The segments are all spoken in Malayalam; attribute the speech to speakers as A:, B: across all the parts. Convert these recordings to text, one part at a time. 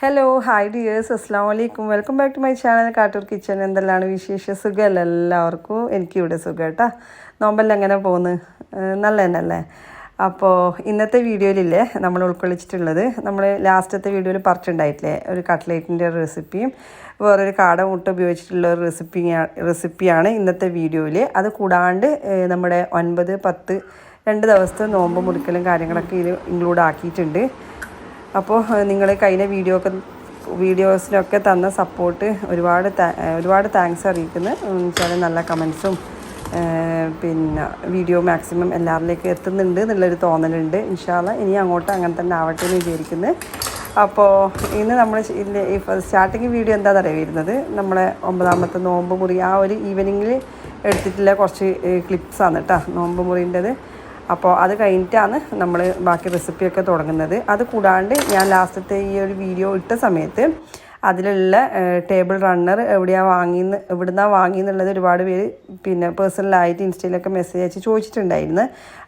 A: ഹലോ ഹായ് ഡിയേഴ്സ് അസ്സാം വലൈക്കും welcome back to my channel Kattoor kitchen എന്തെല്ലാം വിശേഷ സുഖമല്ല എല്ലാവർക്കും എനിക്കിവിടെ സുഖം കേട്ടോ നോമ്പല്ല എങ്ങനെ പോകുന്നു നല്ല തന്നെയല്ലേ അപ്പോൾ ഇന്നത്തെ വീഡിയോയിലില്ലേ നമ്മൾ ഉൾക്കൊള്ളിച്ചിട്ടുള്ളത്? നമ്മൾ ലാസ്റ്റത്തെ വീഡിയോയിൽ പറിച്ചുണ്ടായിട്ടില്ലേ ഒരു കട്ട്ലേറ്റിന്റെ റെസിപ്പിയും വേറൊരു കാട മുട്ട ഉപയോഗിച്ചിട്ടുള്ള ഒരു റെസിപ്പി റെസിപ്പിയാണ് ഇന്നത്തെ വീഡിയോയിൽ. അത് കൂടാണ്ട് നമ്മുടെ ഒൻപത് പത്ത് രണ്ട് ദിവസത്തെ നോമ്പ് മുറിക്കലും കാര്യങ്ങളൊക്കെ ഇതിൽ ഇൻക്ലൂഡ് ആക്കിയിട്ടുണ്ട്. അപ്പോൾ നിങ്ങൾ കഴിഞ്ഞ വീഡിയോ ഒക്കെ വീഡിയോസിനൊക്കെ തന്ന സപ്പോർട്ട് ഒരുപാട് ഒരുപാട് താങ്ക്സ് അറിയിക്കുന്നു. വെച്ചാൽ നല്ല കമൻസും പിന്നെ വീഡിയോ മാക്സിമം എല്ലാവരിലേക്ക് എത്തുന്നുണ്ട് എന്നുള്ളൊരു തോന്നലുണ്ട്. ഇൻഷാല്ല ഇനി അങ്ങോട്ട് അങ്ങനെ തന്നെ ആവട്ടെ എന്ന് വിചാരിക്കുന്നു. അപ്പോൾ ഇന്ന് നമ്മൾ സ്റ്റാർട്ടിങ് വീഡിയോ എന്താണെന്ന് അറിയാമായിരുന്നത് നമ്മളെ ഒമ്പതാമത്തെ നോമ്പ് മുറി ആ ഒരു ഈവനിങ്ങിൽ എടുത്തിട്ടുള്ള കുറച്ച് ക്ലിപ്സാണ് കേട്ടോ നോമ്പ് മുറിന്റെത്. അപ്പോൾ അത് കഴിഞ്ഞിട്ടാണ് നമ്മൾ ബാക്കി റെസിപ്പിയൊക്കെ തുടങ്ങുന്നത്. അത് കൂടാണ്ട് ഞാൻ ലാസ്റ്റത്തെ ഈ ഒരു വീഡിയോ ഇട്ട സമയത്ത് അതിലുള്ള ടേബിൾ റണ്ണർ എവിടെയാണ് വാങ്ങിയെന്ന് എവിടുന്നാണ് വാങ്ങിയെന്നുള്ളത് ഒരുപാട് പേര് പിന്നെ പേഴ്സണലായിട്ട് ഇൻസ്റ്റയിലൊക്കെ മെസ്സേജ് അയച്ച് ചോദിച്ചിട്ടുണ്ടായിരുന്നു.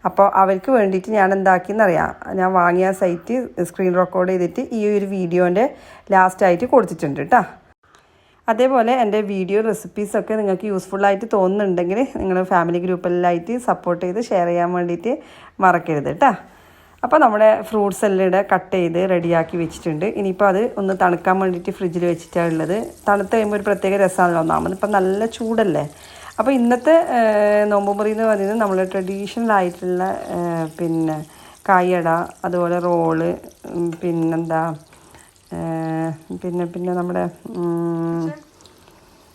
A: അപ്പോൾ അവർക്ക് വേണ്ടിയിട്ട് ഞാൻ എന്താക്കിയെന്നറിയാം. ഞാൻ വാങ്ങിയ സൈറ്റ് സ്ക്രീൻ റെക്കോർഡ് ചെയ്തിട്ട് ഈ ഒരു വീഡിയോന്റെ ലാസ്റ്റായിട്ട് കൊടുത്തിട്ടുണ്ട് കേട്ടോ. അതേപോലെ എന്റെ വീഡിയോ റെസിപ്പീസൊക്കെ നിങ്ങൾക്ക് യൂസ്ഫുള്ളായിട്ട് തോന്നുന്നുണ്ടെങ്കിൽ നിങ്ങൾ ഫാമിലി ഗ്രൂപ്പിലായിട്ട് സപ്പോർട്ട് ചെയ്ത് ഷെയർ ചെയ്യാൻ വേണ്ടിയിട്ട് മറക്കരുത് കേട്ടോ അപ്പോൾ നമ്മുടെ ഫ്രൂട്ട്സ് എല്ലാം ഇവിടെ കട്ട് ചെയ്ത് റെഡിയാക്കി വെച്ചിട്ടുണ്ട്. ഇനിയിപ്പോൾ അത് ഒന്ന് തണുക്കാൻ വേണ്ടിയിട്ട് ഫ്രിഡ്ജിൽ വെച്ചിട്ടാണ് ഉള്ളത്. തണുത്ത് കഴിയുമ്പോൾ ഒരു പ്രത്യേക രസമാണല്ലോ ഒന്നാമത്. ഇപ്പം നല്ല ചൂടല്ലേ? അപ്പോൾ ഇന്നത്തെ നോമ്പ് മുറി എന്ന് പറയുന്നത് നമ്മൾ ട്രഡീഷണൽ ആയിട്ടുള്ള പിന്നെ കായട അതുപോലെ റോൾ പിന്നെന്താ പിന്നെ പിന്നെ നമ്മുടെ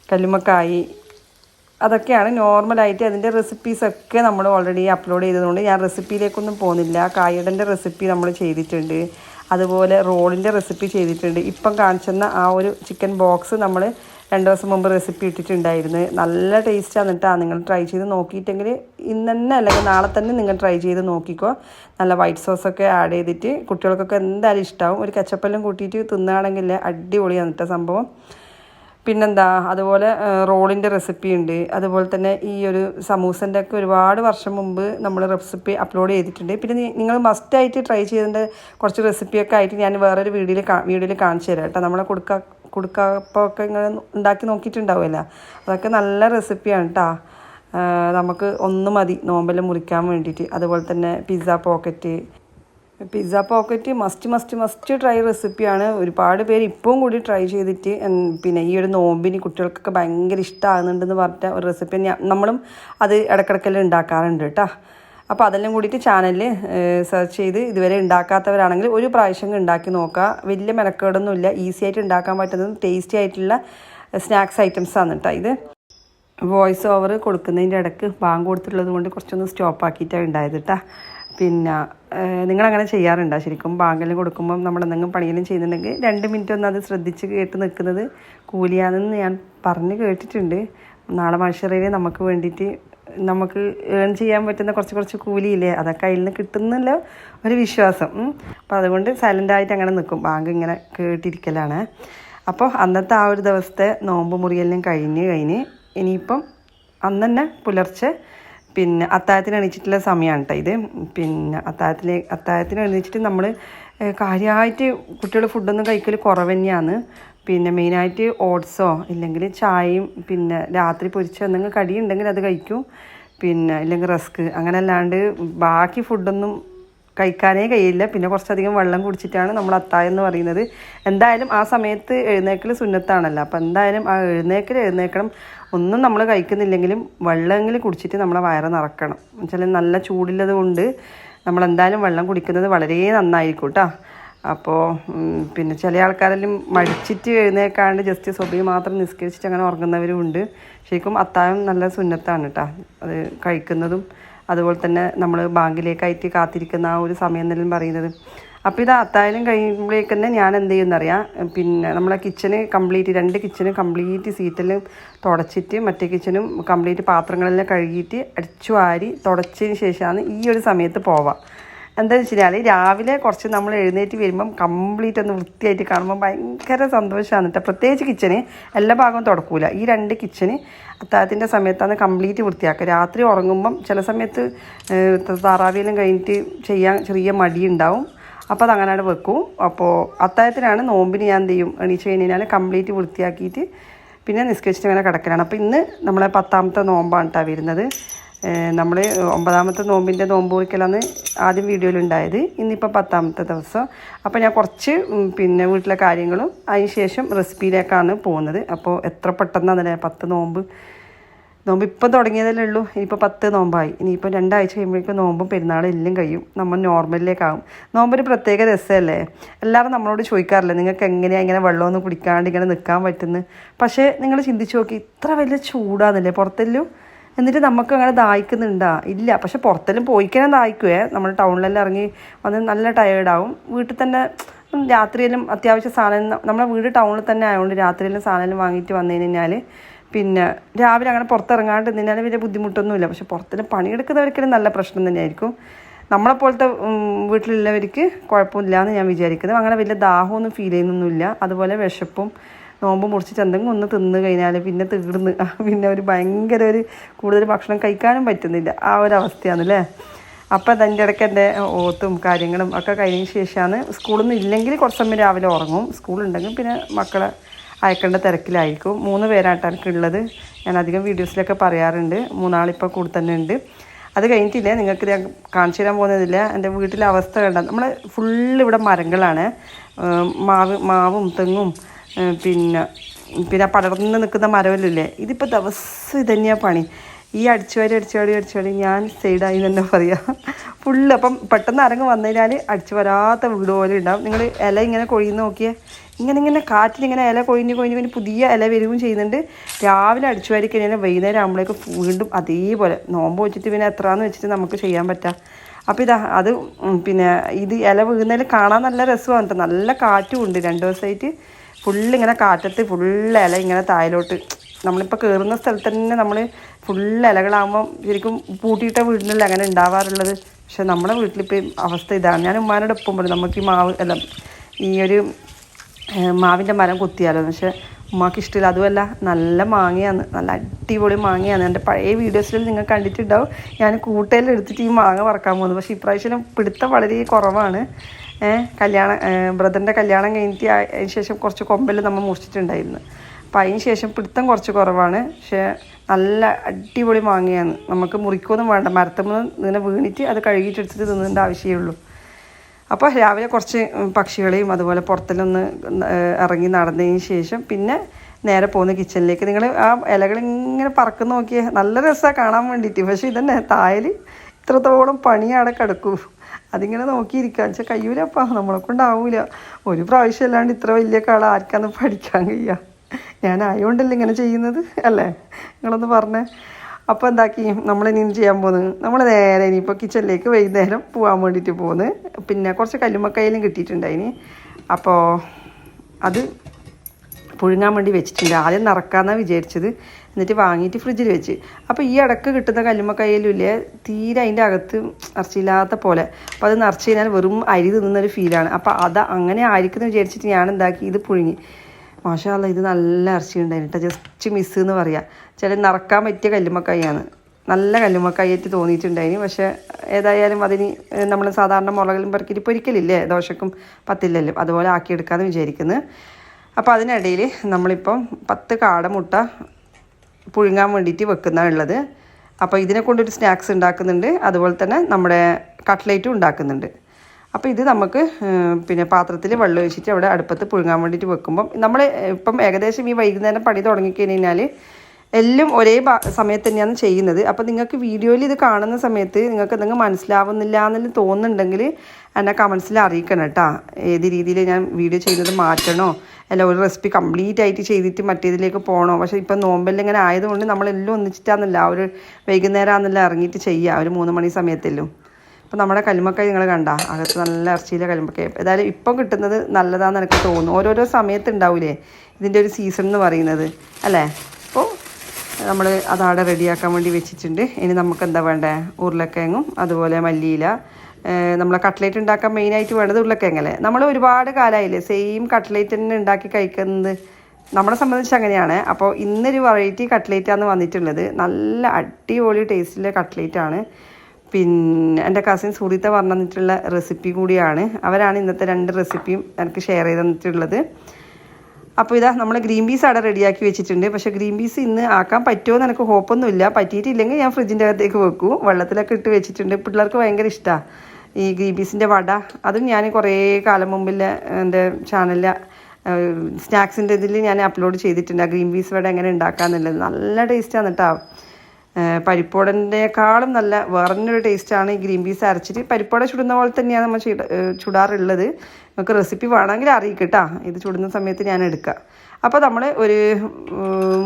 A: കല്ലുമക്കായി അതൊക്കെയാണ് നോർമലായിട്ട് അതിന്റെ റെസിപ്പീസൊക്കെ നമ്മൾ ഓൾറെഡി അപ്ലോഡ് ചെയ്തതുകൊണ്ട് ഞാൻ റെസിപ്പിയിലേക്കൊന്നും പോകുന്നില്ല. കായടന്റെ റെസിപ്പി നമ്മൾ ചെയ്തിട്ടുണ്ട്. അതുപോലെ റോളിന്റെ റെസിപ്പി ചെയ്തിട്ടുണ്ട്. ഇപ്പം കാണിച്ചെന്ന ആ ഒരു ചിക്കൻ ബോക്സ് നമ്മൾ രണ്ട് ദിവസം മുമ്പ് റെസിപ്പി ഇട്ടിട്ടുണ്ടായിരുന്നു. നല്ല ടേസ്റ്റാണ് കേട്ടോ നിങ്ങൾ ട്രൈ ചെയ്ത് നോക്കിയിട്ടെങ്കിൽ ഇന്ന് തന്നെ അല്ലെങ്കിൽ നാളെ തന്നെ നിങ്ങൾ ട്രൈ ചെയ്ത് നോക്കിക്കോ. നല്ല വൈറ്റ് സോസൊക്കെ ആഡ് ചെയ്തിട്ട് കുട്ടികൾക്കൊക്കെ എന്തായാലും ഇഷ്ടമാവും ഒരു കച്ചപ്പെല്ലാം കൂട്ടിയിട്ട് തിന്നുകയാണെങ്കിൽ അടിപൊളിയാണ് കേട്ടോ സംഭവം. പിന്നെന്താ അതുപോലെ റോളിന്റെ റെസിപ്പി ഉണ്ട്. അതുപോലെ തന്നെ ഈ ഒരു സമൂസന്റെ ഒക്കെ ഒരുപാട് വർഷം മുമ്പ് നമ്മൾ റെസിപ്പി അപ്ലോഡ് ചെയ്തിട്ടുണ്ട്. പിന്നെ നിങ്ങൾ മസ്റ്റായിട്ട് ട്രൈ ചെയ്തതിന്റെ കുറച്ച് റെസിപ്പിയൊക്കെ ആയിട്ട് ഞാൻ വേറൊരു വീഡിയോയിൽ വീഡിയോയിൽ കാണിച്ചു തരാം കേട്ടോ. നമ്മളെ കൊടുക്ക കൊടുക്കപ്പൊക്കെ ഇങ്ങനെ ഉണ്ടാക്കി നോക്കിയിട്ടുണ്ടാവുമല്ലോ. അതൊക്കെ നല്ല റെസിപ്പിയാണ് കേട്ടോ നമുക്ക് ഒന്ന് മതി നോമ്പെല്ലാം മുറിക്കാൻ വേണ്ടിയിട്ട്. അതുപോലെ തന്നെ pizza pocket pizza pocket must must must try റെസിപ്പിയാണ് ഒരുപാട് പേര് ഇപ്പം കൂടി ട്രൈ ചെയ്തിട്ട് പിന്നെ ഈ ഒരു നോമ്പിന് കുട്ടികൾക്കൊക്കെ ഭയങ്കര ഇഷ്ടമാകുന്നുണ്ടെന്ന് പറഞ്ഞ ഒരു റെസിപ്പി നമ്മളും അത് ഇടക്കിടക്കെല്ലാം ഉണ്ടാക്കാറുണ്ട് കേട്ടോ അപ്പോൾ അതെല്ലാം കൂടിയിട്ട് ചാനലിൽ സെർച്ച് ചെയ്ത് ഇതുവരെ ഉണ്ടാക്കാത്തവരാണെങ്കിൽ ഒരു പ്രാവശ്യം ഉണ്ടാക്കി നോക്കുക വലിയ മെനക്കേടൊന്നുമില്ല ഈസി ആയിട്ട് ഉണ്ടാക്കാൻ പറ്റുന്നതും ടേസ്റ്റി ആയിട്ടുള്ള സ്നാക്സ് ഐറ്റംസ് ആണ് കേട്ടോ ഇത്. വോയിസ് ഓവർ കൊടുക്കുന്നതിന്റെ ഇടയ്ക്ക് ബാങ്ക് കൊടുത്തിട്ടുള്ളത് കൊണ്ട് കുറച്ചൊന്ന് സ്റ്റോപ്പ് ആക്കിയിട്ടാണ് ഉണ്ടായത് കേട്ടോ പിന്നെ നിങ്ങൾ അങ്ങനെ ചെയ്യാറുണ്ടോ? ശരിക്കും ബാങ്കെല്ലാം കൊടുക്കുമ്പം നമ്മൾ എന്തെങ്കിലും പണിയെല്ലാം ചെയ്യുന്നുണ്ടെങ്കിൽ രണ്ട് മിനിറ്റ് ഒന്ന് അത് ശ്രദ്ധിച്ച് കേട്ട് നിൽക്കുന്നത് കൂലിയാണെന്ന് ഞാൻ പറഞ്ഞ് കേട്ടിട്ടുണ്ട്. നാളെ മനുഷ്യരെ നമുക്ക് വേണ്ടിയിട്ട് നമുക്ക് ഏൺ ചെയ്യാൻ പറ്റുന്ന കുറച്ച് കുറച്ച് കൂലിയില്ലേ? അതൊക്കെ അതിൽ നിന്ന് കിട്ടുന്നില്ല ഒരു വിശ്വാസം. അപ്പോൾ അതുകൊണ്ട് സൈലന്റായിട്ട് അങ്ങനെ നിൽക്കും. ബാങ്ക് ഇങ്ങനെ കേട്ടിരിക്കലാണ്. അപ്പോൾ അന്നത്തെ ആ ഒരു ദിവസത്തെ നോമ്പ് മുറിയെല്ലാം കഴിഞ്ഞ് കഴിഞ്ഞ് ഇനിയിപ്പം അന്ന് പുലർച്ചെ പിന്നെ അത്താഴത്തിന് എണീച്ചിട്ടുള്ള സമയമാണ് കേട്ടോ ഇത്. പിന്നെ അത്താഴത്തിന് അത്താഴത്തിന് എണീച്ചിട്ട് നമ്മൾ കാര്യമായിട്ട് കുട്ടികൾ ഫുഡൊന്നും കഴിക്കൽ കുറവ് തന്നെയാണ് പിന്നെ മെയിനായിട്ട് ഓട്സോ ഇല്ലെങ്കിൽ ചായയും പിന്നെ രാത്രി പൊരിച്ച എന്തെങ്കിലും കടി ഉണ്ടെങ്കിൽ അത് കഴിക്കും. പിന്നെ ഇല്ലെങ്കിൽ റസ്ക് അങ്ങനെ അല്ലാണ്ട് ബാക്കി ഫുഡൊന്നും കഴിക്കാനേ കഴിയില്ല. പിന്നെ കുറച്ചധികം വെള്ളം കുടിച്ചിട്ടാണ് നമ്മൾ അത്താഴം എന്ന് പറയുന്നത്. എന്തായാലും ആ സമയത്ത് എഴുന്നേക്കൽ സുന്നത്താണല്ലോ. അപ്പം എന്തായാലും ആ എഴുന്നേക്കൽ എഴുന്നേക്കണം. ഒന്നും നമ്മൾ കഴിക്കുന്നില്ലെങ്കിലും വെള്ളമെങ്കിലും കുടിച്ചിട്ട് നമ്മളെ വയറ് നിറക്കണം. എന്നുവെച്ചാൽ നല്ല ചൂടുള്ളത് കൊണ്ട് നമ്മൾ എന്തായാലും വെള്ളം കുടിക്കുന്നത് വളരെ നന്നായിരിക്കും കേട്ടോ അപ്പോൾ പിന്നെ ചില ആൾക്കാരെല്ലാം മടിച്ചിട്ട് എഴുന്നേക്കാണ്ട് ജസ്റ്റ് സ്വബി മാത്രം നിസ്കരിച്ചിട്ട് അങ്ങനെ ഉറങ്ങുന്നവരും ഉണ്ട്. ശരിക്കും അത്താഴം നല്ല സുന്നത്താണ് കേട്ടോ അത് കഴിക്കുന്നതും അതുപോലെ തന്നെ നമ്മൾ ബാങ്കിലേക്കായിട്ട് കാത്തിരിക്കുന്ന ആ ഒരു സമയം എന്നെല്ലാം പറയുന്നത്. അപ്പോൾ ഇത് അത്താഴം കഴിയുമ്പോഴേക്ക് തന്നെ ഞാൻ എന്ത് ചെയ്യുമെന്നറിയാം പിന്നെ നമ്മളെ കിച്ചന് കംപ്ലീറ്റ് രണ്ട് കിച്ചന് കംപ്ലീറ്റ് സീറ്റെല്ലാം തുടച്ചിട്ട് മറ്റേ കിച്ചനും കംപ്ലീറ്റ് പാത്രങ്ങളെല്ലാം കഴുകിയിട്ട് അടിച്ചു വാരി തുടച്ചതിന് ശേഷമാണ് ഈ ഒരു സമയത്ത് പോവാം എന്താണെന്ന് വെച്ച് കഴിഞ്ഞാൽ രാവിലെ കുറച്ച് നമ്മൾ എഴുന്നേറ്റ് വരുമ്പം കംപ്ലീറ്റ് ഒന്ന് വൃത്തിയായിട്ട് കാണുമ്പോൾ ഭയങ്കര സന്തോഷമാണ് കേട്ടോ പ്രത്യേകിച്ച് കിച്ചന് എല്ലാ ഭാഗവും തുടക്കൂല. ഈ രണ്ട് കിച്ചന് അത്താഴത്തിന്റെ സമയത്താണ് കംപ്ലീറ്റ് വൃത്തിയാക്കുക. രാത്രി ഉറങ്ങുമ്പം ചില സമയത്ത് താറാവിയെല്ലാം കഴിഞ്ഞിട്ട് ചെയ്യാൻ ചെറിയ മടിയുണ്ടാവും. അപ്പോൾ അതങ്ങനെയാണ് വെക്കും. അപ്പോൾ അത്താഴത്തിനാണ് നോമ്പിന് ഞാൻ എന്ത് ചെയ്യും എണീച്ച് കഴിഞ്ഞാൽ കംപ്ലീറ്റ് വൃത്തിയാക്കിയിട്ട് പിന്നെ നിസ്കരിച്ചിട്ട് അങ്ങനെ കിടക്കലാണ്. അപ്പോൾ ഇന്ന് നമ്മളെ പത്താമത്തെ നോമ്പാണ് കേട്ടോ വരുന്നത്. നമ്മൾ ഒമ്പതാമത്തെ നോമ്പിന്റെ നോമ്പ് കുറിക്കലാണ് ആദ്യം വീഡിയോയിൽ ഉണ്ടായത് ഇന്നിപ്പോൾ പത്താമത്തെ ദിവസം. അപ്പോൾ ഞാൻ കുറച്ച് പിന്നെ വീട്ടിലെ കാര്യങ്ങളും അതിന് ശേഷം റെസിപ്പിയിലേക്കാണ് പോകുന്നത്. അപ്പോൾ എത്ര പെട്ടെന്നാണല്ലേ പത്ത് നോമ്പ്. നോമ്പ് ഇപ്പം തുടങ്ങിയതല്ലേ ഉള്ളൂ. ഇനിയിപ്പോൾ പത്ത് നോമ്പായി. ഇനിയിപ്പോൾ രണ്ടാഴ്ച കഴിയുമ്പോഴേക്കും നോമ്പും പെരുന്നാളും എല്ലാം കഴിയും. നമ്മൾ നോർമലിലേക്കാവും. നോമ്പൊരു പ്രത്യേക രസമല്ലേ? എല്ലാവരും നമ്മളോട് ചോദിക്കാറില്ല നിങ്ങൾക്ക് എങ്ങനെയാണ് ഇങ്ങനെ വെള്ളമൊന്നും കുടിക്കാണ്ട് ഇങ്ങനെ നിൽക്കാൻ പറ്റുന്നത്? പക്ഷേ നിങ്ങൾ ചിന്തിച്ച് നോക്കി ഇത്ര വലിയ ചൂടാന്നല്ലേ പുറത്തെല്ലാം? എന്നിട്ട് നമുക്ക് അങ്ങനെ ദാഹിക്കുന്നുണ്ടാ? ഇല്ല. പക്ഷെ പുറത്തെല്ലാം പോയിക്കാൻ ദാഹിക്കുവേ. നമ്മൾ ടൗണിലെല്ലാം ഇറങ്ങി വന്ന് നല്ല ടയേർഡാവും വീട്ടിൽ തന്നെ രാത്രിയിലും അത്യാവശ്യം സാധനം നമ്മുടെ വീട് ടൗണിൽ തന്നെ ആയതുകൊണ്ട് രാത്രിയിലും സാധനം വാങ്ങിയിട്ട് വന്നു കഴിഞ്ഞാൽ പിന്നെ രാവിലെ അങ്ങനെ പുറത്തിറങ്ങാണ്ട് നിന്നാൽ വലിയ ബുദ്ധിമുട്ടൊന്നുമില്ല. പക്ഷെ പുറത്തിന് പണിയെടുക്കുന്നവർക്കും നല്ല പ്രശ്നം തന്നെയായിരിക്കും. നമ്മളെപ്പോലത്തെ വീട്ടിലുള്ളവർക്ക് കുഴപ്പമില്ല എന്ന് ഞാൻ വിചാരിക്കുന്നത് അങ്ങനെ വലിയ ദാഹമൊന്നും ഫീൽ ചെയ്യുന്നൊന്നുമില്ല. അതുപോലെ വിശപ്പും നോമ്പ് മുറിച്ചിട്ട് എന്തെങ്കിലും ഒന്ന് തിന്നു കഴിഞ്ഞാൽ പിന്നെ തീർന്ന്. പിന്നെ ഒരു ഭയങ്കര ഒരു കൂടുതൽ ഭക്ഷണം കഴിക്കാനും പറ്റുന്നില്ല. ആ ഒരു അവസ്ഥയാണ് അല്ലേ അപ്പം അതിന്റെ ഇടയ്ക്ക് എന്റെ ഓത്തും കാര്യങ്ങളും ഒക്കെ കഴിഞ്ഞ ശേഷമാണ് സ്കൂളിൽ നിന്ന് ഇല്ലെങ്കിൽ കുറച്ച് സമയം രാവിലെ ഉറങ്ങും. സ്കൂളുണ്ടെങ്കിൽ പിന്നെ മക്കളെ അയക്കേണ്ട തിരക്കിലായിരിക്കും. മൂന്ന് പേരായിട്ടാണ് എനിക്കുള്ളത് ഞാൻ അധികം വീഡിയോസിലൊക്കെ പറയാറുണ്ട്. മൂന്നാളിപ്പോൾ കൂടെ തന്നെ ഉണ്ട്. അത് കഴിഞ്ഞിട്ടില്ല? നിങ്ങൾക്ക് ഞാൻ കാണിച്ചു തരാൻ പോകുന്നതില്ല. എന്റെ വീട്ടിലെ അവസ്ഥ കണ്ട നമ്മൾ ഫുള്ള് ഇവിടെ മരങ്ങളാണ്. മാവ് മാവും തെങ്ങും പിന്നെ പിന്നെ പടർന്ന് നിൽക്കുന്ന മരമല്ലേ ഇതിപ്പോൾ ദിവസം ഇത് തന്നെയാണ് പണി. ഈ അടിച്ചുവാരി അടിച്ചുവാടി അടിച്ചുവാടി ഞാൻ സൈഡായി തന്നെ പറയാം. ഫുള്ള് അപ്പം പെട്ടെന്ന് അരങ്ങ് വന്നു കഴിഞ്ഞാൽ അടിച്ചു വരാത്ത വീട് പോലെ ഉണ്ടാവും. നിങ്ങൾ ഇല ഇങ്ങനെ കൊഴിയുന്ന നോക്കിയേ. ഇങ്ങനെ ഇങ്ങനെ കാറ്റിലിങ്ങനെ ഇല കൊഴിഞ്ഞ് കൊഴിഞ്ഞ് കൊഴിഞ്ഞ് പുതിയ ഇല വരികയും ചെയ്യുന്നുണ്ട്. രാവിലെ അടിച്ചു വാരി കഴിഞ്ഞാൽ വൈകുന്നേരം ആകുമ്പോഴേക്ക് വീണ്ടും അതേപോലെ നോമ്പ് വെച്ചിട്ട് പിന്നെ എത്രയെന്ന് വെച്ചിട്ട് നമുക്ക് ചെയ്യാൻ പറ്റാം. അപ്പോൾ ഇതാ അത് പിന്നെ ഇത് ഇല വീഴുന്നതിൽ കാണാൻ നല്ല രസമാണ് കേട്ടോ നല്ല കാറ്റും ഉണ്ട് രണ്ട് ദിവസമായിട്ട് ഫുള്ള് ഇങ്ങനെ കാറ്റത്ത് ഫുള്ള് ഇല ഇങ്ങനെ താഴലോട്ട് നമ്മളിപ്പോൾ കയറുന്ന സ്ഥലത്ത് തന്നെ നമ്മൾ ഫുള്ള് ഇലകളാകുമ്പോൾ ശരിക്കും പൂട്ടിയിട്ട വീടിനല്ല അങ്ങനെ ഉണ്ടാവാറുള്ളത്. പക്ഷെ നമ്മുടെ വീട്ടിലിപ്പോൾ അവസ്ഥ ഇതാണ്. ഞാൻ ഉമ്മാനോട് ഒപ്പം പറയും നമുക്ക് ഈ മാവ് അല്ല ഈ ഒരു മാവിന്റെ മരം കുത്തിയാലോ? പക്ഷെ ഉമ്മാക്ക് ഇഷ്ടമില്ല അതുമല്ല നല്ല മാങ്ങയാണ്. നല്ല അടിപൊളി മാങ്ങയാണ്. എന്റെ പഴയ വീഡിയോസിൽ നിങ്ങൾ കണ്ടിട്ടുണ്ടാവും. ഞാൻ കൂട്ടയിൽ എടുത്തിട്ട് ഈ മാങ്ങ വറക്കാൻ പോകുന്നു പക്ഷേ ഇപ്രാവശ്യം പിടുത്തം വളരെ കുറവാണ്. കല്യാണം ബ്രദറിന്റെ കല്യാണം കഴിഞ്ഞിട്ട് അതിന് ശേഷം കുറച്ച് കൊമ്പൽ നമ്മൾ മുറിച്ചിട്ടുണ്ടായിരുന്നു. അപ്പം അതിന് ശേഷം പിടുത്തം കുറച്ച് കുറവാണ്. പക്ഷേ നല്ല അടിപൊളി മാങ്ങയാണ്. നമുക്ക് മുറിക്കൊന്നും വേണ്ട. മരത്തുമ്പോൾ ഇങ്ങനെ വീണിട്ട് അത് കഴുകിയിട്ടെടുത്തിട്ട് തിന്നേണ്ട ആവശ്യമേ ഉള്ളൂ. അപ്പോൾ രാവിലെ കുറച്ച് പക്ഷികളെയും അതുപോലെ പുറത്തിലൊന്ന് ഇറങ്ങി നടന്നതിന് ശേഷം പിന്നെ നേരെ പോകുന്ന കിച്ചണിലേക്ക്. നിങ്ങൾ ആ ഇലകൾ ഇങ്ങനെ പറക്കുന്ന നോക്കിയേ. നല്ല രസമാണ് കാണാൻ വേണ്ടിയിട്ട്. പക്ഷേ ഇതന്നെ തായൽ ഇത്രത്തോളം പണിയാണ് കിടക്കൂ. അതിങ്ങനെ നോക്കിയിരിക്കുക വെച്ചാൽ കഴിയൂലപ്പാ നമ്മളെ കൊണ്ടാവൂല. ഒരു പ്രാവശ്യം അല്ലാണ്ട് ഇത്ര വലിയ കാള ആർക്കാന്ന് പഠിക്കാൻ കഴിയുക ഞാൻ ആയതുകൊണ്ടല്ലേ ഇങ്ങനെ ചെയ്യുന്നത് അല്ലേ? നിങ്ങളൊന്ന് പറഞ്ഞേ. അപ്പോൾ എന്താക്കി? നമ്മളിനി ചെയ്യാൻ പോകുന്നത് നമ്മൾ നേരെ ഇനിയിപ്പോൾ കിച്ചണിലേക്ക് വൈകുന്നേരം പോകാൻ വേണ്ടിയിട്ട് പോകുന്നത് പിന്നെ കുറച്ച് കല്ലുമ്മക്കയിലും കിട്ടിയിട്ടുണ്ടായിന്. അപ്പോൾ അത് പുഴുങ്ങാൻ വേണ്ടി വെച്ചിട്ടുണ്ട്. ആദ്യം നിറക്കാമെന്നാണ് വിചാരിച്ചത്. എന്നിട്ട് വാങ്ങിയിട്ട് ഫ്രിഡ്ജിൽ വെച്ച്. അപ്പോൾ ഈ ഇടയ്ക്ക് കിട്ടുന്ന കല്ലുമ്മക്കയിലില്ലേ തീരെ അതിന്റെ അകത്ത് നിറച്ചില്ലാത്ത പോലെ. അപ്പോൾ അത് നിറച്ച് കഴിഞ്ഞാൽ വെറും അരി തിന്നുന്നൊരു ഫീലാണ്. അപ്പോൾ അത് അങ്ങനെ ആയിരിക്കുമെന്ന് വിചാരിച്ചിട്ട് ഞാൻ എന്താക്കി ഇത് പുഴുങ്ങി. മാഷാല്ല ഇത് നല്ല ഇറച്ചി ഉണ്ടായിരുന്നു കേട്ടോ ജസ്റ്റ് മിസ് എന്ന് പറയാം. ചില നിറക്കാൻ പറ്റിയ കല്ലുമ്മക്കായാണ്. നല്ല കല്ലുമ്മക്കായിട്ട് തോന്നിയിട്ടുണ്ടായിന്. പക്ഷേ ഏതായാലും അതിന് നമ്മൾ സാധാരണ മുളകിലും പെറുക്കിയിട്ട് പൊരിക്കലില്ലേ? ദോശക്കും പത്തില്ലല്ലോ? അതുപോലെ ആക്കിയെടുക്കാമെന്ന് വിചാരിക്കുന്നത് അപ്പോൾ അതിനിടയിൽ നമ്മളിപ്പം പത്ത് കാടമുട്ട പുഴുങ്ങാൻ വേണ്ടിയിട്ട് വെക്കുന്നതാണ് ഉള്ളത്. അപ്പോൾ ഇതിനെ കൊണ്ടൊരു സ്നാക്സ് ഉണ്ടാക്കുന്നുണ്ട്. അതുപോലെ തന്നെ നമ്മുടെ കട്ട്ലേറ്റും ഉണ്ടാക്കുന്നുണ്ട്. അപ്പോൾ ഇത് നമുക്ക് പിന്നെ പാത്രത്തിൽ വെള്ളം ഒഴിച്ചിട്ട് അവിടെ അടുപ്പത്ത് പുഴുങ്ങാൻ വേണ്ടിയിട്ട് വെക്കുമ്പം നമ്മൾ ഇപ്പം ഏകദേശം ഈ വൈകുന്നേരം പണി തുടങ്ങിക്കഴിഞ്ഞാൽ എല്ലാം ഒരേ സമയത്ത് തന്നെയാണ് ചെയ്യുന്നത്. അപ്പോൾ നിങ്ങൾക്ക് വീഡിയോയിൽ ഇത് കാണുന്ന സമയത്ത് നിങ്ങൾക്ക് എന്തെങ്കിലും മനസ്സിലാവുന്നില്ല എന്നു തോന്നുന്നുണ്ടെങ്കിൽ എന്നെ കമൻസിൽ അറിയിക്കണം കേട്ടോ. ഏത് രീതിയിൽ ഞാൻ വീഡിയോ ചെയ്യുന്നത് മാറ്റണോ? അല്ല ഒരു റെസിപ്പി കംപ്ലീറ്റ് ആയിട്ട് ചെയ്തിട്ട് മറ്റേതിലേക്ക് പോകണോ പക്ഷേ ഇപ്പം നോമ്പെല്ലാം ഇങ്ങനെ ആയതുകൊണ്ട് നമ്മളെല്ലാം ഒന്നിച്ചിട്ടാന്നല്ല ആ ഒരു വൈകുന്നേരം ആണെന്നല്ല ഇറങ്ങിയിട്ട് ചെയ്യുക ഒരു മൂന്ന് മണി സമയത്തെല്ലാം. അപ്പോൾ നമ്മുടെ കല്ലുമ്മക്കായ നിങ്ങൾ കണ്ട അകത്ത് നല്ല ഇറച്ചിയിലെ കല്ലുമ്മക്കായ ഏതായാലും ഇപ്പം കിട്ടുന്നത് നല്ലതാണെന്ന് എനിക്ക് തോന്നുന്നു. ഓരോരോ സമയത്ത് ഉണ്ടാവില്ലേ ഇതിന്റെ ഒരു സീസൺ എന്ന് പറയുന്നത് അല്ലേ? അപ്പോൾ നമ്മൾ അതവിടെ റെഡിയാക്കാൻ വേണ്ടി വെച്ചിട്ടുണ്ട്. ഇനി നമുക്ക് എന്താ വേണ്ടേ? ഉരുളക്കിഴങ്ങും അതുപോലെ മല്ലിയില നമ്മളെ കട്ട്ലേറ്റ് ഉണ്ടാക്കാൻ മെയിനായിട്ട് വേണ്ടത് ഉരുളക്കിഴങ്ങല്ലേ? നമ്മൾ ഒരുപാട് കാലമായില്ലേ സെയിം കട്ട്ലേറ്റ് തന്നെ ഉണ്ടാക്കി കഴിക്കുന്നത്? നമ്മളെ സംബന്ധിച്ച് അങ്ങനെയാണ്. അപ്പോൾ ഇന്നൊരു വെറൈറ്റി കട്ട്ലേറ്റാണ് വന്നിട്ടുള്ളത്. നല്ല അടിപൊളി ടേസ്റ്റിലെ കട്ട്ലേറ്റാണ് പിന്നെ എന്റെ കസിൻ സുഹൃത്തെ പറഞ്ഞിട്ടുള്ള റെസിപ്പി കൂടിയാണ്. അവരാണ് ഇന്നത്തെ രണ്ട് റെസിപ്പിയും എനിക്ക് ഷെയർ ചെയ്ത് തന്നിട്ടുള്ളത്. അപ്പോൾ ഇതാ നമ്മൾ ഗ്രീൻ പീസ് അവിടെ റെഡിയാക്കി വെച്ചിട്ടുണ്ട്. പക്ഷേ ഗ്രീൻ പീസ് ഇന്ന് ആക്കാൻ പറ്റുമോ എന്ന് എനിക്ക് ഹോപ്പൊന്നുമില്ല പറ്റിയിട്ടില്ലെങ്കിൽ ഞാൻ ഫ്രിഡ്ജിന്റെ അകത്തേക്ക് വെക്കും. വെള്ളത്തിലൊക്കെ ഇട്ട് വെച്ചിട്ടുണ്ട്. പിള്ളേർക്ക് ഭയങ്കര ഇഷ്ടമാണ് ഈ ഗ്രീൻ പീസിന്റെ വട അതും ഞാൻ കുറേ കാലം മുമ്പിൽ എന്റെ ചാനലിൽ സ്നാക്സിന്റെ ഇതിൽ ഞാൻ അപ്ലോഡ് ചെയ്തിട്ടുണ്ട്. ആ ഗ്രീൻ പീസ് വട എങ്ങനെ ഉണ്ടാക്കാമെന്നുള്ളത് നല്ല ടേസ്റ്റാണ് കേട്ടോ പരിപ്പോടന്റെക്കാളും നല്ല വേറൊരു ടേസ്റ്റാണ് ഈ ഗ്രീൻ പീസ് അരച്ചിട്ട്. പരിപ്പോട ചുടുന്ന പോലെ തന്നെയാണ് നമ്മൾ ചുടാറുള്ളത്. നമുക്ക് റെസിപ്പി വേണമെങ്കിൽ അറിയിക്കട്ടാ ഇത് ചുടുന്ന സമയത്ത് ഞാൻ എടുക്കാം. അപ്പോൾ നമ്മൾ ഒരു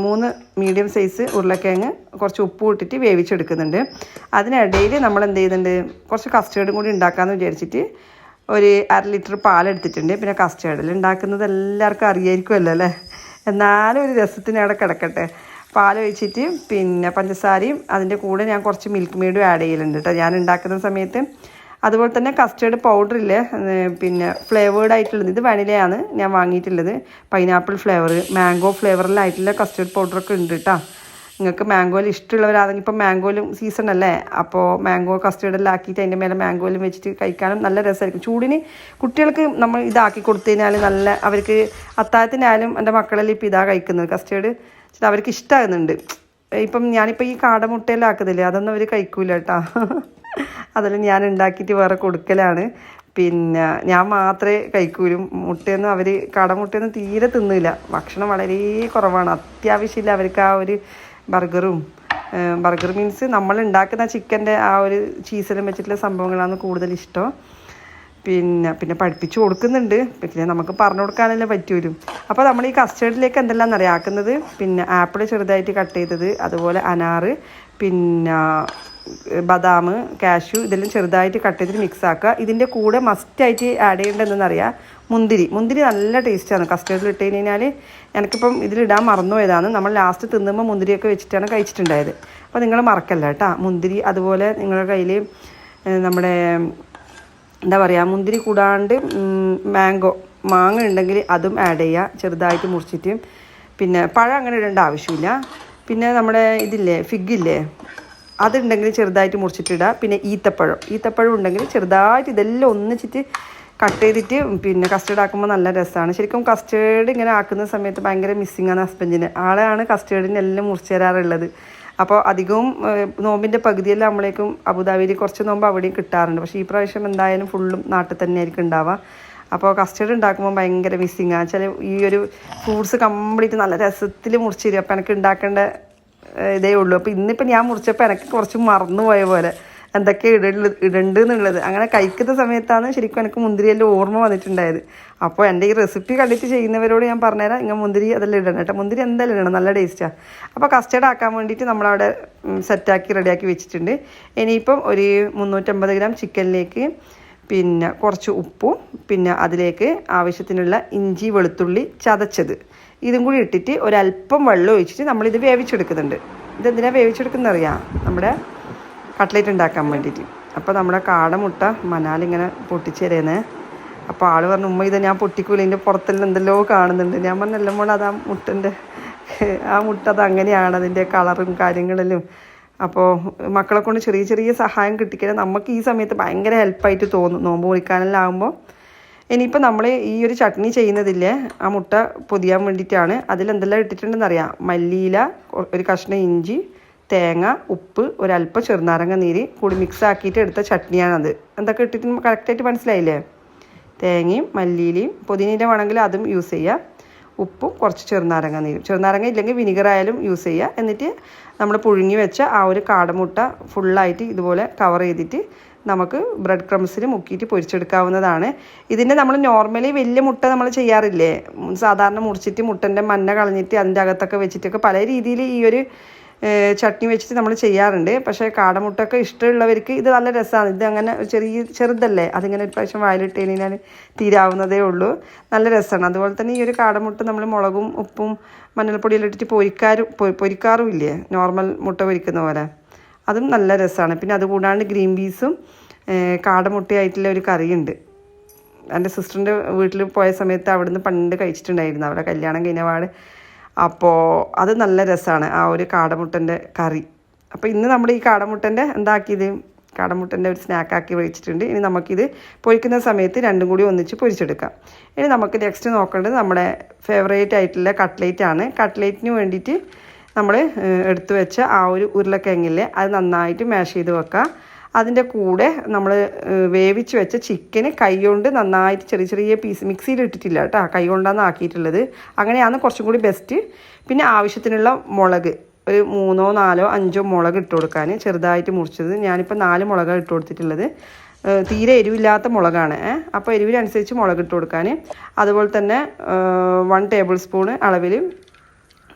A: മൂന്ന് മീഡിയം സൈസ് ഉരുളക്കിഴങ്ങ് കുറച്ച് ഉപ്പ് ഇട്ടിട്ട് വേവിച്ചെടുക്കുന്നുണ്ട്. അതിനിടയിൽ നമ്മൾ എന്ത് ചെയ്യുന്നുണ്ട്? കുറച്ച് കസ്റ്റേർഡും കൂടി ഉണ്ടാക്കാമെന്ന് വിചാരിച്ചിട്ട് ഒരു അര ലിറ്റർ പാലെടുത്തിട്ടുണ്ട് പിന്നെ കസ്റ്റേർഡിൽ ഉണ്ടാക്കുന്നത് എല്ലാവർക്കും അറിയായിരിക്കുമല്ലോ അല്ലേ? എന്നാലും ഒരു രസത്തിന് അവിടെ കിടക്കട്ടെ. പാൽ ഒഴിച്ചിട്ട് പിന്നെ പഞ്ചസാരയും അതിന്റെ കൂടെ ഞാൻ കുറച്ച് മിൽക്ക് മെയ്ഡും ആഡ് ചെയ്യലുണ്ട് കേട്ടോ ഞാൻ ഉണ്ടാക്കുന്ന സമയത്ത് അതുപോലെ തന്നെ കസ്റ്റേർഡ് ഇല്ലേ? പിന്നെ ഫ്ലേവേർഡ് ആയിട്ടുള്ളത്. ഇത് വനിലയാണ് ഞാൻ വാങ്ങിയിട്ടുള്ളത്. പൈനാപ്പിൾ ഫ്ലേവർ മാംഗോ ഫ്ലേവറിലായിട്ടുള്ള കസ്റ്റേർഡ് പൗഡറൊക്കെ ഉണ്ട് കേട്ടോ നിങ്ങൾക്ക് മാംഗോയിൽ ഇഷ്ടമുള്ളവരാണെങ്കിൽ ഇപ്പോൾ മാംഗോയിലും സീസൺ അല്ലേ? അപ്പോൾ മാംഗോ കസ്റ്റേർഡെല്ലാം ആക്കിയിട്ട് അതിന്റെ മേലെ മാംഗോയിലും വെച്ചിട്ട് കഴിക്കാനും നല്ല രസമായിരിക്കും. ചൂടിന് കുട്ടികൾക്ക് നമ്മൾ ഇതാക്കി കൊടുത്തു കഴിഞ്ഞാൽ നല്ല അവർക്ക് അത്താഴത്തിനായാലും എന്റെ മക്കളെല്ലാം ഇപ്പോൾ ഇതാ കഴിക്കുന്നത് കസ്റ്റേർഡ് അവർക്ക് ഇഷ്ടമാകുന്നുണ്ട് ഇപ്പം ഞാനിപ്പോൾ ഈ കാടമുട്ടയെല്ലാം ആക്കുന്നില്ലേ? അതൊന്നും അവർ കഴിക്കൂല കേട്ടോ അതെല്ലാം ഞാൻ ഉണ്ടാക്കിയിട്ട് വേറെ കൊടുക്കലാണ്. പിന്നെ ഞാൻ മാത്രമേ കഴിക്കൂലും. മുട്ടയൊന്നും അവർ കടമുട്ടയൊന്നും തീരെ തിന്നില്ല. ഭക്ഷണം വളരെ കുറവാണ്. അത്യാവശ്യമില്ല അവർക്ക് ആ ഒരു ബർഗറും ബർഗർ മീൻസ് നമ്മൾ ഉണ്ടാക്കുന്ന ചിക്കന്റെ ആ ഒരു ചീസലും വെച്ചിട്ടുള്ള സംഭവങ്ങളാണ് കൂടുതൽ ഇഷ്ടം. പിന്നെ പിന്നെ പഠിപ്പിച്ചു കൊടുക്കുന്നുണ്ട്. പിന്നെ നമുക്ക് പറഞ്ഞു കൊടുക്കാനല്ലേ പറ്റൂലും. അപ്പോൾ നമ്മൾ ഈ കസ്റ്റേർഡിലേക്ക് എന്തെല്ലാം അറിയാക്കുന്നത് പിന്നെ ആപ്പിൾ ചെറുതായിട്ട് കട്ട് ചെയ്തത് അതുപോലെ അനാറ് പിന്നെ ബദാം കാഷ്യൂ ഇതെല്ലാം ചെറുതായിട്ട് കട്ട് ചെയ്തിട്ട് മിക്സ് ആക്കുക. ഇതിന്റെ കൂടെ മസ്റ്റായിട്ട് ആഡ് ചെയ്യേണ്ടതെന്നറിയാം? മുന്തിരി. മുന്തിരി നല്ല ടേസ്റ്റാണ് കസ്റ്റേർഡിൽ ഇട്ട് കഴിഞ്ഞാൽ എനിക്കിപ്പം ഇതിലിടാൻ മറന്നുപോയതാണ്. നമ്മൾ ലാസ്റ്റ് തിന്നുമ്പോൾ മുന്തിരിയൊക്കെ വെച്ചിട്ടാണ് കഴിച്ചിട്ടുണ്ടായത്. അപ്പോൾ നിങ്ങൾ മറക്കല്ല കേട്ടോ. മുന്തിരി അതുപോലെ നിങ്ങളുടെ കയ്യിൽ നമ്മുടെ എന്താ പറയുക മുന്തിരി കൂടാണ്ട് മാംഗോ മാങ്ങ ഉണ്ടെങ്കിൽ അതും ആഡ് ചെയ്യുക. ചെറുതായിട്ട് മുറിച്ചിട്ട്. പിന്നെ പഴം അങ്ങനെ ഇടേണ്ട ആവശ്യമില്ല. പിന്നെ നമ്മുടെ ഇതില്ലേ ഫിഗില്ലേ അതുണ്ടെങ്കിൽ ചെറുതായിട്ട് മുറിച്ചിട്ടിടുക പിന്നെ ഈത്തപ്പഴം. ഈത്തപ്പഴം ഉണ്ടെങ്കിൽ ചെറുതായിട്ട് ഇതെല്ലാം ഒന്നിച്ചിട്ട് കട്ട് ചെയ്തിട്ട് പിന്നെ കസ്റ്റേർഡ് ആക്കുമ്പോൾ നല്ല രസമാണ് ശരിക്കും കസ്റ്റേർഡ് ഇങ്ങനെ ആക്കുന്ന സമയത്ത് ഭയങ്കര മിസ്സിങ് ആണ് ഹസ്ബൻഡിന് ആളെയാണ് കസ്റ്റേർഡിന് എല്ലാം മുറിച്ച് തരാറുള്ളത്. അപ്പോൾ അധികവും നോമ്പിന്റെ പകുതിയെല്ലാം നമ്മളേക്കും അബുദാബിയിൽ കുറച്ച് നോമ്പ് അവിടെയും കിട്ടാറുണ്ട്. പക്ഷേ ഈ പ്രാവശ്യം എന്തായാലും ഫുള്ളും നാട്ടിൽ തന്നെ ആയിരിക്കും ഉണ്ടാവുക. അപ്പോൾ കസ്റ്റേർഡ് ഉണ്ടാക്കുമ്പോൾ ഭയങ്കര മിസ്സിങ്ങാണ് ചില ഈ ഒരു ഫ്രൂട്ട്സ് കംപ്ലീറ്റ് നല്ല രസത്തിൽ മുറിച്ച് തരും അപ്പോൾ എനിക്ക് ഉണ്ടാക്കേണ്ട ഇതേ ഉള്ളൂ. അപ്പോൾ ഇന്നിപ്പോൾ ഞാൻ മുറിച്ചപ്പോൾ എനിക്ക് കുറച്ച് മറന്നുപോയ പോലെ. എന്തൊക്കെ ഇടൽ ഇടണ്ട് എന്നുള്ളത് അങ്ങനെ കഴിക്കുന്ന സമയത്താണ് ശരിക്കും എനിക്ക് മുന്തിരിയെല്ലാം ഓർമ്മ വന്നിട്ടുണ്ടായത്. അപ്പോൾ എന്റെ ഈ റെസിപ്പി കണ്ടിട്ട് ചെയ്യുന്നവരോട് ഞാൻ പറഞ്ഞുതരാം. ഇങ്ങനെ മുന്തിരി അതെല്ലാം ഇടണം കേട്ടോ മുന്തിരി എന്തായാലും ഇടണം? നല്ല ടേസ്റ്റാണ് അപ്പോൾ കസ്റ്റേർഡ് ആക്കാൻ വേണ്ടിയിട്ട് നമ്മളവിടെ സെറ്റാക്കി റെഡിയാക്കി വെച്ചിട്ടുണ്ട്. ഇനിയിപ്പം ഒരു മുന്നൂറ്റമ്പത് ഗ്രാം ചിക്കനിലേക്ക് പിന്നെ കുറച്ച് ഉപ്പും പിന്നെ അതിലേക്ക് ആവശ്യത്തിനുള്ള ഇഞ്ചി വെളുത്തുള്ളി ചതച്ചത്. ഇതും കൂടി ഇട്ടിട്ട് ഒരല്പം വെള്ളം ഒഴിച്ചിട്ട് നമ്മളിത് വേവിച്ചെടുക്കുന്നുണ്ട്. ഇതെന്തിനാണ് വേവിച്ചെടുക്കുന്നത് അറിയാം നമ്മുടെ കട്ട്ലേറ്റ് ഉണ്ടാക്കാൻ വേണ്ടിയിട്ട്. അപ്പോൾ നമ്മുടെ കാടമുട്ട മനാലിങ്ങനെ പൊട്ടിച്ച് തരുന്നത് അപ്പോൾ ആൾ പറഞ്ഞു ഉമ്മ ഇത് ഞാൻ പൊട്ടിക്കൂല ഇതിന്റെ പുറത്തെല്ലാം എന്തെല്ലോ കാണുന്നുണ്ട്. ഞാൻ പറഞ്ഞല്ല മോൾ അത് ആ മുട്ടന്റെ ആ മുട്ട അത് അങ്ങനെയാണ് അതിന്റെ കളറും കാര്യങ്ങളിലും അപ്പോൾ മക്കളെ കൊണ്ട് ചെറിയ ചെറിയ സഹായം കിട്ടിക്കഴിഞ്ഞാൽ നമുക്ക് ഈ സമയത്ത് ഭയങ്കര ഹെൽപ്പായിട്ട് തോന്നും. നോമ്പ് കുളിക്കാനെല്ലാം ആകുമ്പോൾ ഇനിയിപ്പോൾ നമ്മൾ ഈ ഒരു ചട്നി ചെയ്യുന്നതില്ലേ ആ മുട്ട പൊതിയാൻ വേണ്ടിയിട്ടാണ്. അതിലെന്തെല്ലാം ഇട്ടിട്ടുണ്ടെന്ന് അറിയാം മല്ലിയില ഒരു കഷ്ണം ഇഞ്ചി തേങ്ങ ഉപ്പ് ഒരല്പം ചെറുനാരങ്ങ നീര് കൂടി മിക്സ് ആക്കിയിട്ട് എടുത്ത ചട്നിയാണത്. എന്തൊക്കെ ഇട്ടിട്ട് കറക്റ്റായിട്ട് മനസ്സിലായില്ലേ? തേങ്ങയും മല്ലിയിലയും പൊതിനീര വേണമെങ്കിൽ അതും യൂസ് ചെയ്യുക ഉപ്പും കുറച്ച് ചെറുനാരങ്ങ നീരും. ചെറുനാരങ്ങ ഇല്ലെങ്കിൽ വിനിഗർ ആയാലും യൂസ് ചെയ്യുക എന്നിട്ട് നമ്മൾ പുഴുങ്ങി വെച്ച ആ ഒരു കാടമുട്ട ഫുള്ളായിട്ട് ഇതുപോലെ കവർ ചെയ്തിട്ട് നമുക്ക് ബ്രെഡ് ക്രംസിൽ മുക്കിയിട്ട് പൊരിച്ചെടുക്കാവുന്നതാണ്. ഇതിന്റെ നമ്മൾ നോർമലി വലിയ മുട്ട നമ്മൾ ചെയ്യാറില്ലേ? സാധാരണ മുറിച്ചിട്ട് മുട്ടന്റെ മഞ്ഞ കളഞ്ഞിട്ട് അതിന്റെ അകത്തൊക്കെ വെച്ചിട്ടൊക്കെ പല രീതിയിൽ ഈ ഒരു ചട്നി വെച്ചിട്ട് നമ്മൾ ചെയ്യാറുണ്ട്. പക്ഷേ കാടമുട്ടൊക്കെ ഇഷ്ടമുള്ളവർക്ക് ഇത് നല്ല രസമാണ്. ഇത് അങ്ങനെ ചെറിയ ചെറുതല്ലേ? അതിങ്ങനെ ഒരു പ്രാവശ്യം വായിലിട്ട് കഴിഞ്ഞാൽ തീരാവുന്നതേ ഉള്ളൂ. നല്ല രസമാണ്. അതുപോലെ തന്നെ ഈ ഒരു കാടമുട്ട നമ്മൾ മുളകും ഉപ്പും മഞ്ഞൾപ്പൊടിയിലിട്ടിട്ട് പൊരിക്കാറും പൊരിക്കാറുമില്ലേ? നോർമൽ മുട്ട പൊരിക്കുന്ന പോലെ. അതും നല്ല രസമാണ് പിന്നെ അതുകൂടാണ്ട് ഗ്രീൻ പീസും കാടമുട്ടയായിട്ടുള്ള ഒരു കറിയുണ്ട്. എന്റെ സിസ്റ്ററിന്റെ വീട്ടിൽ പോയ സമയത്ത് അവിടുന്ന് പണ്ട് കഴിച്ചിട്ടുണ്ടായിരുന്നു. അവിടെ കല്യാണം കഴിഞ്ഞപാട്. അപ്പോൾ അത് നല്ല രസമാണ് ആ ഒരു കാടമുട്ടന്റെ കറി. അപ്പോൾ ഇന്ന് നമ്മൾ ഈ കാടമുട്ടന്റെ എന്താക്കിയത് കാടമുട്ടന്റെ ഒരു സ്നാക്കാക്കി വെച്ചിട്ടുണ്ട്. ഇനി നമുക്കിത് പൊരിക്കുന്ന സമയത്ത് രണ്ടും കൂടി ഒന്നിച്ച് പൊരിച്ചെടുക്കാം. ഇനി നമുക്ക് നെക്സ്റ്റ് നോക്കേണ്ടത് നമ്മുടെ ഫേവറേറ്റ് ആയിട്ടുള്ള കട്ട്ലേറ്റ് ആണ്. കട്ട്ലേറ്റിന് വേണ്ടിയിട്ട് നമ്മൾ എടുത്തു വെച്ച ആ ഒരു ഉരുളക്കിഴങ്ങില്ലേ അത് നന്നായിട്ട് മാഷ് ചെയ്ത് വെക്കുക. അതിന്റെ കൂടെ നമ്മൾ വേവിച്ച് വെച്ച ചിക്കന് കൈകൊണ്ട് നന്നായിട്ട് ചെറിയ ചെറിയ പീസ് മിക്സിയിൽ ഇട്ടിട്ടില്ല കേട്ടോ. കൈ കൊണ്ടാണ് ആക്കിയിട്ടുള്ളത്. അങ്ങനെയാണ് കുറച്ചും കൂടി ബെസ്റ്റ് പിന്നെ ആവശ്യത്തിനുള്ള മുളക്. ഒരു മൂന്നോ നാലോ അഞ്ചോ മുളക് ഇട്ട് കൊടുക്കാൻ ചെറുതായിട്ട് മുറിച്ചത്. ഞാനിപ്പോൾ നാല് മുളകാണ് ഇട്ട് കൊടുത്തിട്ടുള്ളത്. തീരെ എരിവില്ലാത്ത മുളകാണ്. അപ്പോൾ എരിവിനനുസരിച്ച് മുളക് ഇട്ട് കൊടുക്കാൻ അതുപോലെ തന്നെ വൺ ടേബിൾ സ്പൂൺ അളവിൽ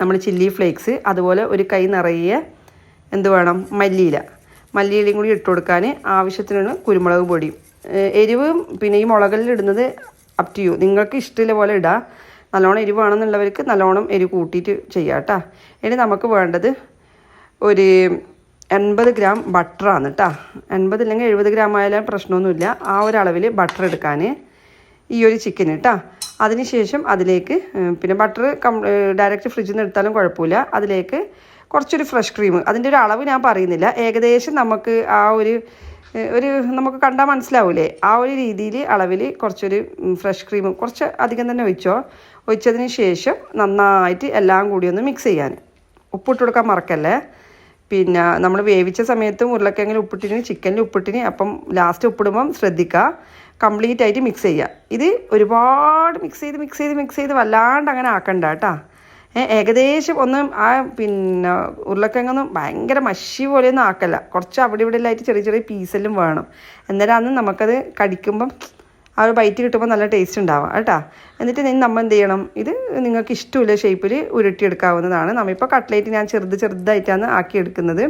A: നമ്മൾ ചില്ലി ഫ്ലേക്സ് അതുപോലെ ഒരു കൈ നിറയെ എന്ത് വേണം? മല്ലിയില. മല്ലിയിലയും കൂടി ഇട്ട് കൊടുക്കാൻ ആവശ്യത്തിനാണ് കുരുമുളക് പൊടി. എരിവ് പിന്നെ ഈ മുളകളിൽ ഇടുന്നത് അപ് ടു യു നിങ്ങൾക്ക് ഇഷ്ടമുള്ള പോലെ ഇടാം. നല്ലോണം എരിവ് വേണമെന്നുള്ളവർക്ക് നല്ലോണം എരിവ് കൂട്ടിയിട്ട് ചെയ്യാം കേട്ടോ ഇനി നമുക്ക് വേണ്ടത് ഒരു എൺപത് ഗ്രാം ബട്ടറാണ് കേട്ടോ എൺപത് ഇല്ലെങ്കിൽ എഴുപത് ഗ്രാം ആയാലും പ്രശ്നമൊന്നുമില്ല. ആ ഒരു ബട്ടർ എടുക്കാൻ ഈ ഒരു ചിക്കൻ കേട്ടോ അതിനുശേഷം അതിലേക്ക് പിന്നെ ബട്ടർ കം ഡയറക്റ്റ് ഫ്രിഡ്ജിൽ നിന്ന് എടുത്താലും കുഴപ്പമില്ല. അതിലേക്ക് കുറച്ചൊരു ഫ്രഷ് ക്രീം അതിന്റെ ഒരു അളവ് ഞാൻ പറയുന്നില്ല. ഏകദേശം നമുക്ക് ആ ഒരു ഒരു നമുക്ക് കണ്ടാൽ മനസ്സിലാവൂലേ? ആ ഒരു രീതിയിൽ അളവിൽ കുറച്ചൊരു ഫ്രഷ് ക്രീം കുറച്ച് അധികം തന്നെ ഒഴിച്ചോ? ഒഴിച്ചതിന് ശേഷം നന്നായിട്ട് എല്ലാം കൂടി ഒന്ന് മിക്സ് ചെയ്യാൻ. ഉപ്പിട്ട് കൊടുക്കാൻ മറക്കല്ലേ? പിന്നെ നമ്മൾ വേവിച്ച സമയത്തും ഉരുളക്കിഴങ്ങിൽ ഉപ്പിട്ടിന് ചിക്കനിൽ ഉപ്പിട്ടിന് അപ്പം ലാസ്റ്റ് ഉപ്പിടുമ്പം ശ്രദ്ധിക്കുക. കംപ്ലീറ്റ് ആയിട്ട് മിക്സ് ചെയ്യുക ഇത് ഒരുപാട് മിക്സ് ചെയ്ത് മിക്സ് ചെയ്ത് മിക്സ് ചെയ്ത് വല്ലാണ്ട് അങ്ങനെ ആക്കണ്ട കേട്ടോ. ഏകദേശം ഒന്ന് ആ പിന്നെ ഉരുളക്കിഴങ്ങൊന്നും ഭയങ്കര മഷി പോലെയൊന്നും ആക്കല്ല. കുറച്ച് അവിടെ ഇവിടെ ആയിട്ട് ചെറിയ ചെറിയ പീസെല്ലാം വേണം. എന്നാലും അന്ന് നമുക്കത് കടിക്കുമ്പം ആ ഒരു ബൈറ്റ് കിട്ടുമ്പോൾ നല്ല ടേസ്റ്റ് ഉണ്ടാവുക കേട്ടോ. എന്നിട്ട് ഇനി നമ്മൾ എന്ത് ചെയ്യണം? ഇത് നിങ്ങൾക്ക് ഇഷ്ടമുള്ള ഷേപ്പിൽ ഉരുട്ടിയെടുക്കാവുന്നതാണ്. നമ്മളിപ്പോൾ കട്ട്ലേറ്റ് ഞാൻ ചെറുത് ചെറുതായിട്ടാണ് ആക്കിയെടുക്കുന്നത്.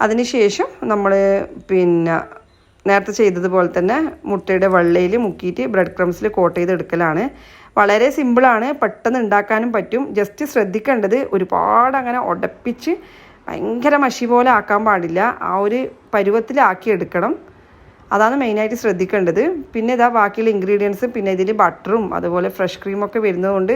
A: അതിനുശേഷം നമ്മൾ പിന്നെ നേരത്തെ ചെയ്തതുപോലെ തന്നെ മുട്ടയുടെ വെള്ളയിൽ മുക്കിയിട്ട് ബ്രെഡ് ക്രംസിൽ കോട്ട് ചെയ്തെടുക്കലാണ്. വളരെ സിമ്പിളാണ് പെട്ടെന്ന് ഉണ്ടാക്കാനും പറ്റും. ജസ്റ്റ് ശ്രദ്ധിക്കേണ്ടത് ഒരുപാട് അങ്ങനെ ഉടപ്പിച്ച് ഭയങ്കര മഷി പോലെ ആക്കാൻ പാടില്ല. ആ ഒരു പരുവത്തിലാക്കി എടുക്കണം. അതാണ് മെയിനായിട്ട് ശ്രദ്ധിക്കേണ്ടത്. പിന്നെ ഇതാ ബാക്കിയുള്ള ഇൻഗ്രീഡിയൻസും പിന്നെ ഇതിൽ ബട്ടറും അതുപോലെ ഫ്രഷ് ക്രീമൊക്കെ വരുന്നതുകൊണ്ട്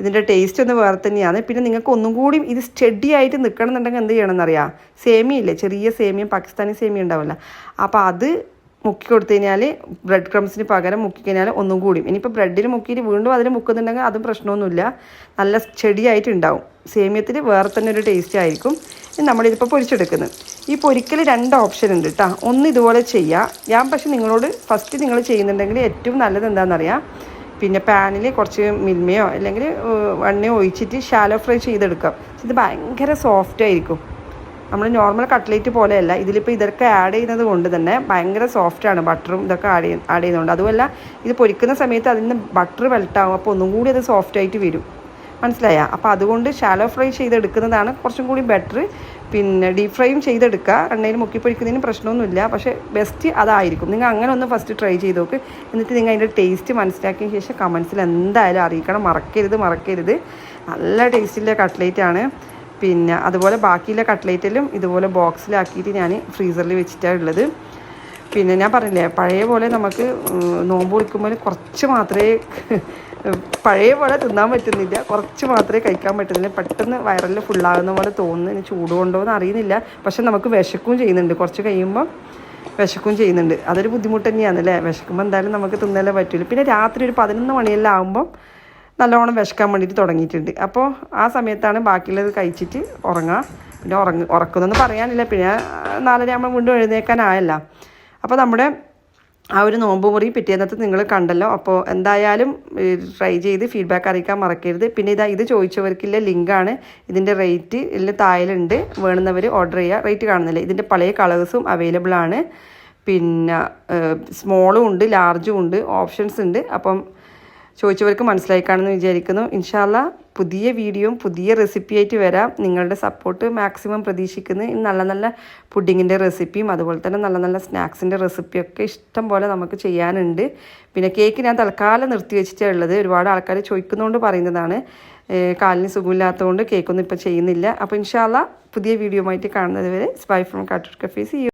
A: ഇതിന്റെ ടേസ്റ്റ് ഒന്ന് വേറെ തന്നെയാണ്. പിന്നെ നിങ്ങൾക്ക് ഒന്നും കൂടി ഇത് സ്റ്റഡി ആയിട്ട് നിൽക്കണം എന്നുണ്ടെങ്കിൽ എന്ത് ചെയ്യണമെന്നറിയാം? സേമിയ ഇല്ലേ ചെറിയ സേമിയം പാകിസ്ഥാനി സേമിയ ഉണ്ടാവില്ല അപ്പോൾ അത് മുക്കി കൊടുത്തു കഴിഞ്ഞാൽ ബ്രെഡ് ക്രംസിന് പകരം മുക്കി കഴിഞ്ഞാൽ ഒന്നും കൂടി ഇനിയിപ്പോൾ ബ്രെഡിൽ മുക്കിയിട്ട് വീണ്ടും അതിൽ മുക്കുന്നുണ്ടെങ്കിൽ അതും പ്രശ്നമൊന്നുമില്ല. നല്ല ചെടിയായിട്ട് ഉണ്ടാവും സേമിയത്തിൽ വേറെ തന്നെ ഒരു ടേസ്റ്റ് ആയിരിക്കും. നമ്മളിതിപ്പോൾ പൊരിച്ചെടുക്കുന്നത്. ഈ പൊരിക്കൽ രണ്ട് ഓപ്ഷൻ ഉണ്ട് കേട്ടോ ഒന്ന് ഇതുപോലെ ചെയ്യാം. ഞാൻ പക്ഷെ നിങ്ങളോട് ഫസ്റ്റ് നിങ്ങൾ ചെയ്യുന്നുണ്ടെങ്കിൽ ഏറ്റവും നല്ലത് എന്താണെന്നറിയാം പിന്നെ പാനിൽ കുറച്ച് മിൽമയോ അല്ലെങ്കിൽ എണ്ണയോ ഒഴിച്ചിട്ട് ഷാലോ ഫ്രൈ ചെയ്തെടുക്കാം. ഇത് ഭയങ്കര സോഫ്റ്റ് ആയിരിക്കും. നമ്മൾ നോർമൽ കട്ട്ലേറ്റ് പോലെയല്ല. ഇതിലിപ്പോൾ ഇതൊക്കെ ആഡ് ചെയ്യുന്നത് കൊണ്ട് തന്നെ ഭയങ്കര സോഫ്റ്റാണ് ബട്ടറും ഇതൊക്കെ ആഡ് ചെയ്യ ആഡ് ചെയ്യുന്നുണ്ട്. അതുമല്ല ഇത് പൊരിക്കുന്ന സമയത്ത് അതിൽ നിന്ന് ബട്ടർ വെൽട്ടാവും അപ്പോൾ ഒന്നും കൂടി അത് സോഫ്റ്റ് ആയിട്ട് വരും. മനസ്സിലായ? അപ്പോൾ അതുകൊണ്ട് ഷാലോ ഫ്രൈ ചെയ്തെടുക്കുന്നതാണ് കുറച്ചും കൂടി ബെറ്റർ പിന്നെ ഡീപ് ഫ്രൈയും ചെയ്തെടുക്കുക. എണ്ണയിൽ മുക്കി പൊരിക്കുന്നതിന് പ്രശ്നമൊന്നുമില്ല. പക്ഷേ ബെസ്റ്റ് അതായിരിക്കും. നിങ്ങൾ അങ്ങനെ ഒന്ന് ഫസ്റ്റ് ട്രൈ ചെയ്ത് നോക്ക്. എന്നിട്ട് നിങ്ങൾ അതിന്റെ ടേസ്റ്റ് മനസ്സിലാക്കിയ ശേഷം കമൻസിൽ എന്തായാലും അറിയിക്കണം. മറക്കരുത് മറക്കരുത്. നല്ല ടേസ്റ്റിന്റെ കട്ട്ലേറ്റ് ആണ്. പിന്നെ അതുപോലെ ബാക്കിയുള്ള കട്ട്ലേറ്റിലും ഇതുപോലെ ബോക്സിലാക്കിയിട്ട് ഞാൻ ഫ്രീസറിൽ വെച്ചിട്ടാണ് ഉള്ളത്. പിന്നെ ഞാൻ പറഞ്ഞില്ലേ പഴയ പോലെ നമുക്ക് നോമ്പ് കുളിക്കുമ്പോൾ കുറച്ച് മാത്രമേ പഴയ പോലെ തിന്നാൻ പറ്റുന്നില്ല. കുറച്ച് മാത്രമേ കഴിക്കാൻ പറ്റുന്നില്ല. പെട്ടെന്ന് വയറിൽ ഫുള്ളാകുന്ന പോലെ തോന്നുന്നു. ചൂട് കൊണ്ടോ എന്ന് അറിയുന്നില്ല. പക്ഷെ നമുക്ക് വിശക്കും ചെയ്യുന്നുണ്ട്. കുറച്ച് കഴിയുമ്പോൾ വിശക്കും ചെയ്യുന്നുണ്ട്. അതൊരു ബുദ്ധിമുട്ട് തന്നെയാണ് അല്ലേ? വിശക്കുമ്പോൾ എന്തായാലും നമുക്ക് തിന്നാലേ പറ്റില്ല പിന്നെ രാത്രി ഒരു പതിനൊന്ന് മണിയെല്ലാം ആകുമ്പം നല്ലോണം വിശക്കാൻ വേണ്ടിയിട്ട് തുടങ്ങിയിട്ടുണ്ട്. അപ്പോൾ ആ സമയത്താണ് ബാക്കിയുള്ളത് കഴിച്ചിട്ട് ഉറങ്ങുക പിന്നെ ഉറങ്ങ ഉറക്കുന്നൊന്നും പറയാനില്ല. പിന്നെ നാലര ആകുമ്പോൾ വീണ്ടും എഴുന്നേക്കാനായല്ല. അപ്പോൾ നമ്മുടെ ആ ഒരു നോമ്പ് മുറി പിറ്റേന്നത്തെ നിങ്ങൾ കണ്ടല്ലോ. അപ്പോൾ എന്തായാലും ട്രൈ ചെയ്ത് ഫീഡ്ബാക്ക് അറിയിക്കാൻ മറക്കരുത്. പിന്നെ ഇതാ ഇത് ചോദിച്ചവർക്കുള്ള ലിങ്കാണ്. ഇതിന്റെ റേറ്റ് ഇതിൽ തായലുണ്ട് വേണമെന്നവർ ഓർഡർ ചെയ്യുക. റേറ്റ് കാണുന്നില്ല. ഇതിന്റെ പഴയ കളേഴ്സും അവൈലബിൾ ആണ് പിന്നെ സ്മോളും ഉണ്ട് ലാർജും ഉണ്ട് ഓപ്ഷൻസ് ഉണ്ട്. അപ്പം ചോദിച്ചവർക്ക് മനസ്സിലായി കാണുമെന്ന് വിചാരിക്കുന്നു. ഇൻഷാല്ല പുതിയ വീഡിയോയും പുതിയ റെസിപ്പിയായിട്ട് വരാം. നിങ്ങളുടെ സപ്പോർട്ട് മാക്സിമം പ്രതീക്ഷിക്കുന്നു. നല്ല നല്ല പുഡിങ്ങിന്റെ റെസിപ്പിയും അതുപോലെ തന്നെ നല്ല നല്ല സ്നാക്സിന്റെ റെസിപ്പിയൊക്കെ ഇഷ്ടം പോലെ നമുക്ക് ചെയ്യാനുണ്ട്. പിന്നെ കേക്ക് ഞാൻ തൽക്കാലം നിർത്തി വെച്ചിട്ടാണ് ഉള്ളത് ഒരുപാട് ആൾക്കാർ ചോദിക്കുന്നതുകൊണ്ട് പറയുന്നതാണ്. കാലിന് സുഖമില്ലാത്തതുകൊണ്ട് കേക്കൊന്നും ഇപ്പോൾ ചെയ്യുന്നില്ല. അപ്പോൾ ഇൻഷാല്ല പുതിയ വീഡിയോ ആയിട്ട് കാണുന്നത് വരെ spy from Kattoor cafe C